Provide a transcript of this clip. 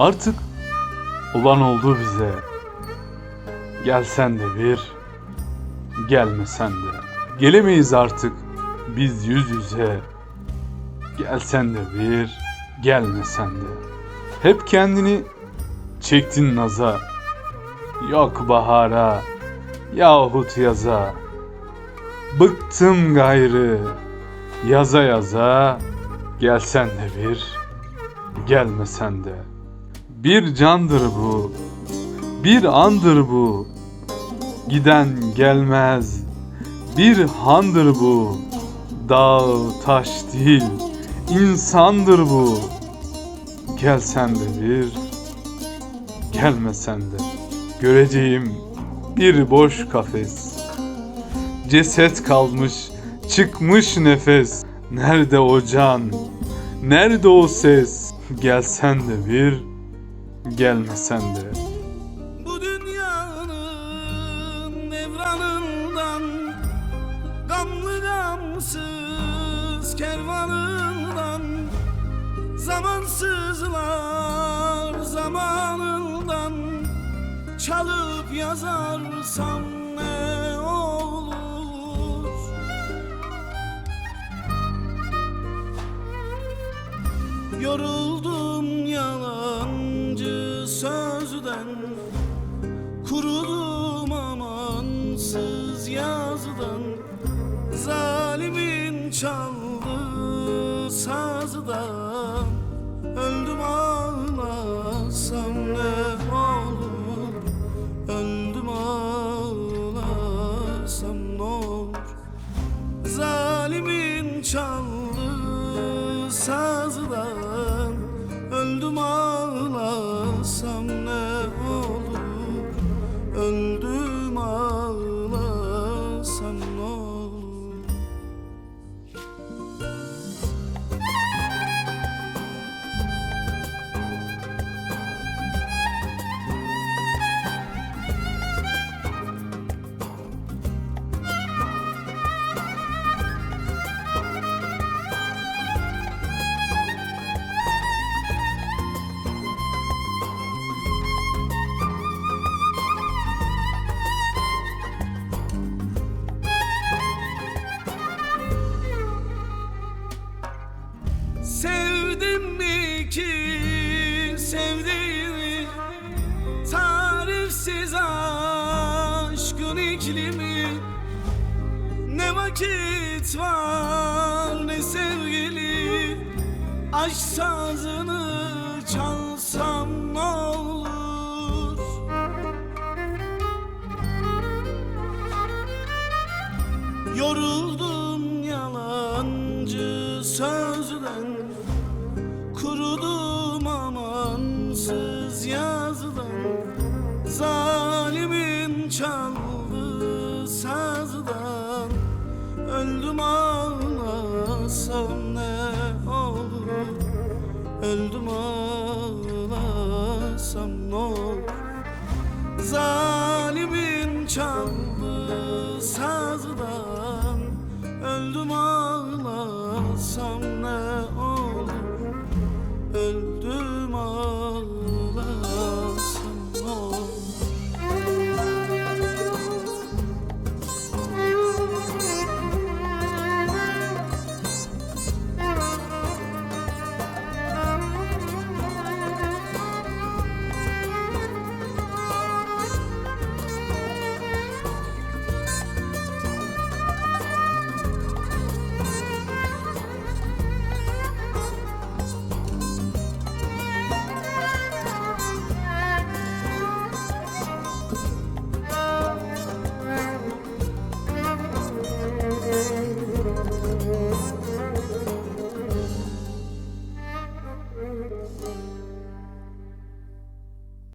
Artık olan oldu bize. Gelsen de bir, gelmesen de. Gelemeyiz artık biz yüz yüze. Gelsen de bir, gelmesen de. Hep kendini çektin naza. Yok bahara, yahut yaza. Bıktım gayrı, yaza yaza. Gelsen de bir, gelmesen de. Bir candır bu, bir andır bu. Giden gelmez, bir handır bu. Dağ taş değil, insandır bu. Gelsen de bir, gelmesen de. Göreceğim bir boş kafes. Ceset kalmış, çıkmış nefes. Nerede o can? Nerede o ses? Gelsen de bir, gelmesen de. Bu dünyanın evranından Gamlı gamsız kervanından Zamansızlar zamanından Çalıp yazarsam ne Yoruldum sözden Kurudum amansız yazdan Zalimin çaldı sazdan Sevdim mi ki sevdiğimi? Tarifsiz aşkın iklimi. Ne vakit var ne sevgili? Aşk sazını çalsam ne olur? Yoruldum yalancı sözden çaldı sazdan. Öldüm ağlasam ne olur? Öldüm ağlasam ne olur? Zalimin çaldı sazdan. Öldüm ağlasam